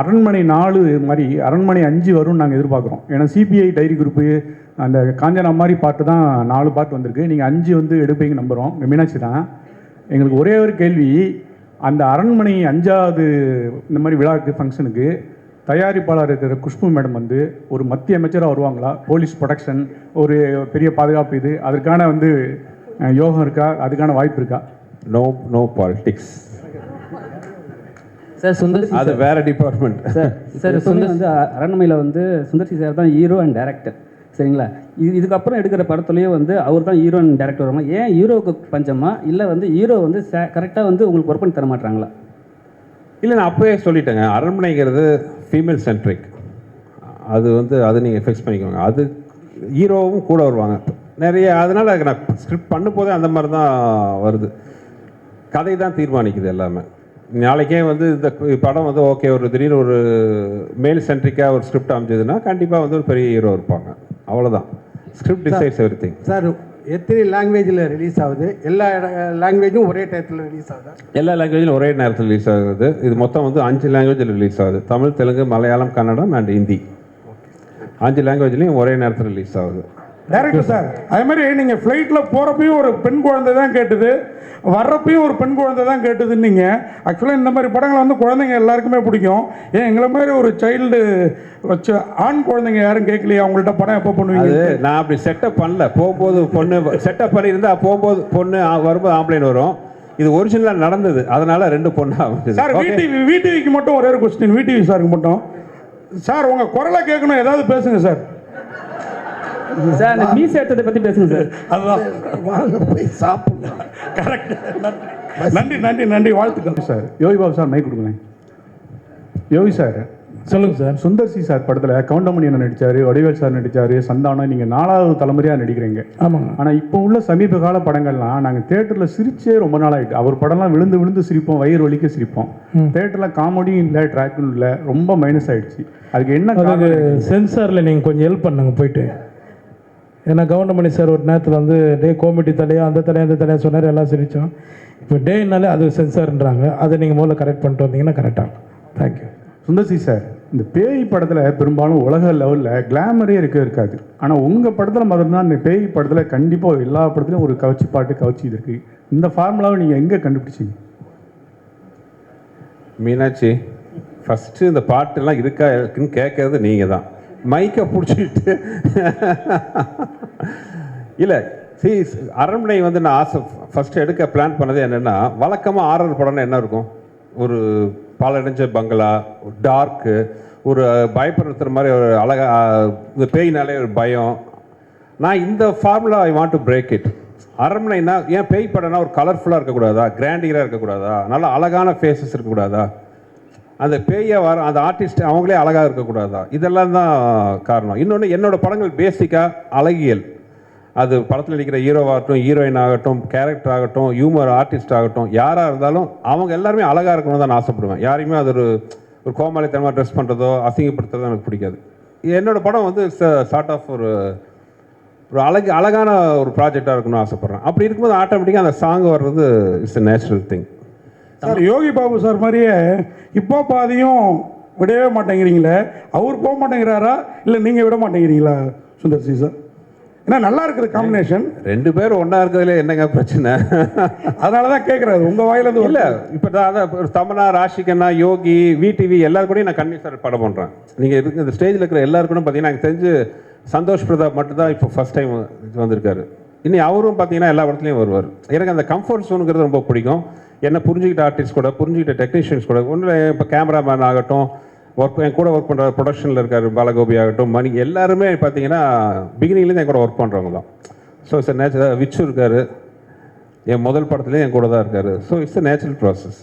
அரண்மனை நாலு மாதிரி அரண்மனை அஞ்சு வரும்னு நாங்கள் எதிர்பார்க்குறோம். ஏன்னா சிபிஐ டைரி குரூப்பு அந்த காஞ்சனா மாதிரி பாட்டு தான் நாலு பாட்டு வந்திருக்கு. நீங்கள் அஞ்சு வந்து எடுப்பீங்க நம்புகிறோம் மீனாட்சி தான். எங்களுக்கு ஒரே ஒரு கேள்வி அந்த அரண்மனை அஞ்சாவது இந்த மாதிரி விழாக்கு ஃபங்க்ஷனுக்கு தயாரிப்பாளர் இருக்கிற குஷ்பு மேடம் வந்து ஒரு மத்திய அமைச்சராக வருவாங்களா? போலீஸ் ப்ரொடக்ஷன் ஒரு பெரிய பாதுகாப்பு இது அதற்கான வந்து யோகம் இருக்கா? அதுக்கான வாய்ப்பு இருக்கா? No no politics sir Sundar அது வேற டிபார்ட்மெண்ட் சார் சார் சுந்தர் வந்து அ- அரண்மனையில் வந்து சுந்தர்சி சார் தான் ஹீரோ அண்ட் டேரக்டர் சரிங்களா? இது இதுக்கப்புறம் எடுக்கிற படத்துலேயே வந்து அவர் தான் ஹீரோ அண்ட் டேரக்டர் வருமா ஏன் ஹீரோவுக்கு பஞ்சமா? இல்லை வந்து ஹீரோ வந்து கரெக்டாக வந்து உங்களுக்கு ஒர்க் பண்ணி தர மாட்டாங்களா இல்லை நான் அப்போவே சொல்லிட்டேங்க. அரண்மனைங்கிறது ஃபீமேல் சென்ட்ரிக் அது வந்து அது நீங்கள் ஃபிக்ஸ் பண்ணிக்கோங்க. அது ஹீரோவும் கூட வருவாங்க. நிறைய அதனால் நான் ஸ்கிரிப்ட் பண்ணும் போதே அந்த மாதிரி தான் வருது. கதை தான் தீர்மானிக்குது எல்லாமே. நாளைக்கே வந்து இந்த படம் வந்து ஓகே ஒரு திடீர்னு ஒரு மேல் சென்ட்ரிக்காக ஒரு ஸ்கிரிப்ட் அமைஞ்சதுன்னா கண்டிப்பாக வந்து ஒரு பெரிய ஹீரோ இருப்பாங்க. அவ்வளோதான் script decides everything sir எத்தனை லாங்குவேஜில் ரிலீஸ் ஆகுது? எல்லா லாங்குவேஜும் ஒரே டயத்தில் ரிலீஸ் ஆகுதா? எல்லா லாங்குவேஜிலும் ஒரே நேரத்தில் ரிலீஸ் ஆகுது. இது மொத்தம் வந்து அஞ்சு லாங்குவேஜில் ரிலீஸ் ஆகுது. தமிழ் தெலுங்கு மலையாளம் கன்னடம் அண்ட் ஹிந்தி. அஞ்சு லாங்குவேஜ்லேயும் ஒரே நேரத்தில் ரிலீஸ் ஆகுது. டேரக்டர் சார் அதே மாதிரி நீங்கள் ஃப்ளைட்டில் போகிறப்பையும் ஒரு பெண் குழந்தை தான் கேட்டுது. வர்றப்பையும் ஒரு பெண் குழந்தை தான் கேட்டுதுன்னீங்க. ஆக்சுவலாக இந்த மாதிரி படங்களை வந்து குழந்தைங்க எல்லாருக்குமே பிடிக்கும். ஏன் எங்களை மாதிரி ஒரு சைல்டு வச்ச ஆண் குழந்தைங்க யாரும் கேட்கலையா? அவங்கள்ட்ட படம் எப்போ பண்ணுவீங்க நான் அப்படி செட்டப் பண்ணல. போகும்போது பொண்ணு செட்டப் பண்ணியிருந்தா போகும்போது பொண்ணு வரும்போது ஆம்பளைன் வரும். இது ஒரிஜினலாக நடந்தது. அதனால ரெண்டு பொண்ணு அமைஞ்சது. Sir Okay? விடிவி விடிவிக்கு மட்டும் ஒரே ஒரு கொஸ்டின் விடிவி சாருக்கு மட்டும். சார் உங்கள் குரலை கேட்கணும். ஏதாவது பேசுங்க சார் சார் அந்த மீஸ் எடுத்ததை பற்றி பேசுங்க சார். அதுதான் வாங்க போய் சாப்பிடலாம் கரெக்ட் நன்றி. நன்றி நன்றி வாழ்த்துக்கள். Sir Yogi Babu sir mike கொடுங்களேன். யோகி சார் சொல்லுங்க சார். சுந்தர் சி சார் படத்தில் கவுண்டமணி அண்ணன் நடிச்சார் வடிவேல் சார் நடிச்சார் சந்தானம் நீங்கள் நாலாவது தலைமுறையாக நடிக்கிறீங்க. ஆமாங்க. ஆனால் இப்போ உள்ள சமீப கால படங்கள்லாம் நாங்கள் தேட்டரில் சிரிச்சே ரொம்ப நாள் ஆயிட்டு அவர் படம்லாம் விழுந்து விழுந்து சிரிப்போம் வயிறு வலிக்க சிரிப்போம். தேட்டரில் காமெடியும் இல்லை ட்ராக்கும் இல்லை ரொம்ப மைனஸ் ஆயிடுச்சு. அதுக்கு என்ன சென்சாரில் நீங்கள் கொஞ்சம் ஹெல்ப் பண்ணுங்க போயிட்டு. ஏன்னா கவுண்டமணி சார் ஒரு நேரத்தில் வந்து டே கோமிட்டி தலையா அந்த தலையா அந்த தலையா சொன்னார் எல்லாம் சிரித்தோம் இப்போ டேனாலே அது சென்சார்ன்றாங்க. அதை நீங்கள் முதல்ல கரெக்ட் பண்ணிட்டு வந்தீங்கன்னா கரெக்டாக தேங்க்யூ சுந்தர் சி சார் இந்த பேய் படத்தில் பெரும்பாலும் உலக லெவலில் கிளாமரே இருக்க இருக்காது. ஆனால் உங்கள் படத்தில் மட்டும்தான் இந்த பேய் படத்தில் கண்டிப்பாக எல்லா படத்துலையும் ஒரு கவச்சி பாட்டு கவச்சி இது இருக்கு. இந்த ஃபார்முலாவை நீங்கள் எங்கே கண்டுபிடிச்சீங்க? மீனாட்சி ஃபஸ்ட்டு இந்த பாட்டெல்லாம் இருக்கா இருக்குன்னு கேட்கறது நீங்கள் தான் மைக்கை பிடிச்சிட்டு. இல்லை சி அரண்மனை வந்து நான் ஆசை ஃபஸ்ட்டு எடுக்க பிளான் பண்ணது என்னென்னா வழக்கமாக ஆர்ஆர் படம்னா என்ன இருக்கும்? ஒரு பாலடைஞ்ச பங்களா டார்க்கு ஒரு பயப்படுத்துகிற மாதிரி ஒரு அழகாக இந்த பேய்னாலே ஒரு பயம். நான் இந்த formula I want to break it அரண்மனைனா ஏன் பேய் படம்னா ஒரு கலர்ஃபுல்லாக இருக்கக்கூடாதா? கிராண்டியராக இருக்கக்கூடாதா? நல்ல அழகான ஃபேஸஸ் இருக்கக்கூடாதா? அந்த பேயை வர அந்த ஆர்டிஸ்ட் அவங்களே அழகாக இருக்கக்கூடாதா? இதெல்லாம் தான் காரணம். இன்னொன்று என்னோட படங்கள் பேசிக்காக அழகியல். அது படத்தில் நடிக்கிற ஹீரோவாகட்டும் ஹீரோயின் ஆகட்டும் கேரக்டர் ஆகட்டும் ஹியூமர் ஆர்டிஸ்ட் ஆகட்டும் யாராக இருந்தாலும் அவங்க எல்லாருமே அழகாக இருக்கணும் தான் ஆசைப்படுவேன். யாரையுமே அது ஒரு ஒரு கோமாளித்தனமாக ட்ரெஸ் பண்ணுறதோ அசிங்கப்படுத்துறதோ எனக்கு பிடிக்காது. என்னோட படம் வந்து சார்ட் ஆஃப் ஒரு ஒரு அழகு அழகான ஒரு ப்ராஜெக்டாக இருக்கணும்னு ஆசைப்பட்றேன். அப்படி இருக்கும்போது ஆட்டோமேட்டிக்காக அந்த சாங் வர்றது it's a natural thing sir Yogi Babu sir மாதிரியே இப்போ பாதியும் விடவே மாட்டேங்கிறீங்களே அவர் போக மாட்டேங்கிறாரா? இல்லை நீங்கள் விட மாட்டேங்கிறீங்களா சுந்தர் சி சார்? ஏன்னா நல்லா இருக்குது காம்பினேஷன் ரெண்டு பேரும் ஒன்றா இருக்கிறதுல என்னங்க பிரச்சனை? அதனால தான் கேட்குறாரு உங்கள் வாயிலேருந்து இல்லை இப்போ தான் அதான் ஒரு தமனா ராஷிகண்ணா யோகி விடிவி எல்லாரு கூடயும் நான் கன்வின்ஸ் சார் படம் பண்ணுறேன் நீங்கள் இருக்கு இந்த ஸ்டேஜில் இருக்கிற எல்லாரு கூட பார்த்தீங்கன்னா எனக்கு தெரிஞ்சு சந்தோஷ் பிரதாப் மட்டும் தான் இப்போ ஃபஸ்ட் டைம் வந்திருக்காரு. இனி அவரும் பார்த்தீங்கன்னா எல்லா படத்துலையும் வருவார். எனக்கு அந்த கம்ஃபர்ட் ஜோனுங்கிறது ரொம்ப பிடிக்கும். என்ன புரிஞ்சுக்கிட்ட ஆர்டிஸ்ட் கூட புரிஞ்சுக்கிட்ட டெக்னீஷியன்ஸ் கூட ஒன்றும் இப்போ கேமராமேன் ஆகட்டும் ஒர்க் என் கூட ஒர்க் பண்ணுற ப்ரொடக்ஷனில் இருக்கார் பாலகோபி ஆகட்டும் மணி எல்லாருமே பார்த்தீங்கன்னா பிகினிங்லேருந்து என் கூட ஒர்க் பண்ணுறவங்க தான். ஸோ இட்ஸ் நேச்சுரல் விச்சு இருக்கார். என் முதல் படத்துலேயும் என் கூட தான் இருக்கார். So it's natural process